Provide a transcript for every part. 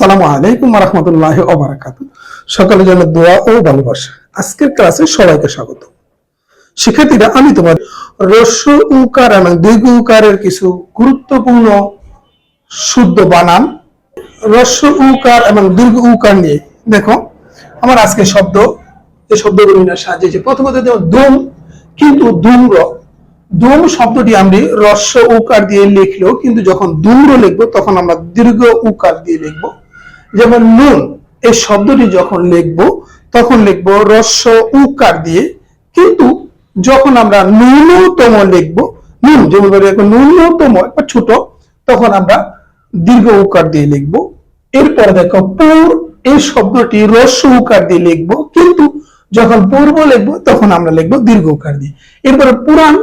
সালামু আলাইকুম রহমতুল্লাহ ওবরাকাত সকলের জন্য দোয়া ও ভালোবাসা। আজকের ক্লাসে সবাইকে স্বাগত। শিক্ষার্থীরা, আমি তোমার রস্য উকার এবং দীর্ঘ উকারের কিছু গুরুত্বপূর্ণ শুদ্ধ বানান। রস্য উকার এবং দীর্ঘ উকার নিয়ে। দেখো, আমার আজকে শব্দ, এই শব্দগুলি সাজিয়েছে প্রথমত দুম, কিন্তু ধূম্র ধূম শব্দটি আমরা রস্য উকার দিয়ে লিখলেও, কিন্তু যখন ধূম্র লিখব, তখন আমরা দীর্ঘ উকার দিয়ে লিখব। যেমন নুন, এই শব্দটি যখন লিখব, তখন লিখব রস্য উকার দিয়ে। কিন্তু যখন আমরা ন্যূনতম লিখব, নুন, যেমন ন্যূনতম একটা ছোট, তখন আমরা দীর্ঘ উকার দিয়ে লিখব। এরপরে দেখো পুর, এই শব্দটি রস্য উকার দিয়ে লিখব। কিন্তু যখন পূর্ব লিখব, তখন আমরা লিখব দীর্ঘ উকার দিয়ে। এরপরে পুরাণ,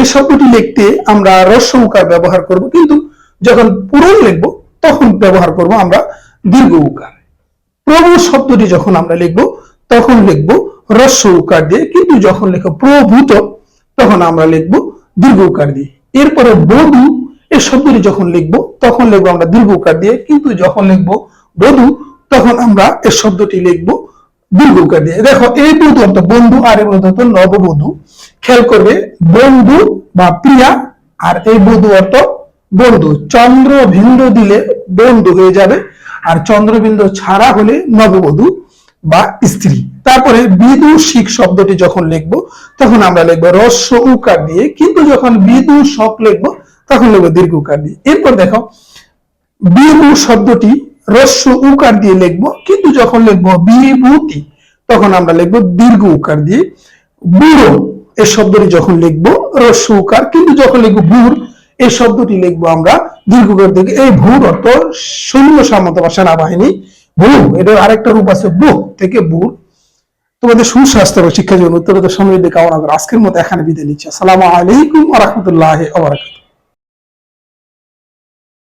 এই শব্দটি লিখতে আমরা রস্য উকার ব্যবহার করব। কিন্তু যখন পুরন লিখব, তখন ব্যবহার করব আমরা দীর্ঘ উকার। প্রভু শব্দটি যখন আমরা লিখব, তখন লিখব রস্য উকার দিয়ে। কিন্তু যখন লিখব প্রভূত, তখন আমরা লিখব দীর্ঘ উকার দিয়ে। এরপরে বধু, এই শব্দটি যখন লিখব, তখন লিখব আমরা দীর্ঘ উকার দিয়ে। কিন্তু যখন লিখব বধু, তখন আমরা এই শব্দটি লিখব দীর্ঘ উকার দিয়ে। দেখো, এই অর্থ বন্ধু আর এই অর্থ নববধূ। খেয়াল করবে, বন্ধু বা প্রিয়া আর এই বধু অর্থ বন্ধু। চন্দ্র বিন্দু দিলে বন্ধু হয়ে যাবে। আর চন্দ্রবিন্দু ছাড়া হলে নববধূ বা স্ত্রী। তারপরে বিদুষিক শব্দটি যখন লিখব, তখন আমরা লিখব রস্য উকার দিয়ে। কিন্তু যখন বিদূষক লিখব, তখন লিখব দীর্ঘ উকার দিয়ে। এরপর দেখো, বিভু শব্দটি রস্য উকার দিয়ে লিখব। কিন্তু যখন লিখব বিভূতি, তখন আমরা লিখব দীর্ঘ উকার দিয়ে। বুড়ো এই শব্দটি যখন লিখব রস্য উকার। কিন্তু যখন লিখব বুড় এই শব্দটি লিখব আমরা দীর্ঘ থেকে এই ভূর অর্থ সৈন্য সামন্ত বা সেনাবাহিনী। ভূ এটার আরেকটা রূপ আছে বুক থেকে বুর তোমাদের সুস্বাস্থ্য এবং শিক্ষা জীবন উত্তরোত্তর সমৃদ্ধি কামনা করে আজকের মতো এখানে বিদায় নিচ্ছে। আসসালামু আলাইকুম আ রহমতুল্লাহ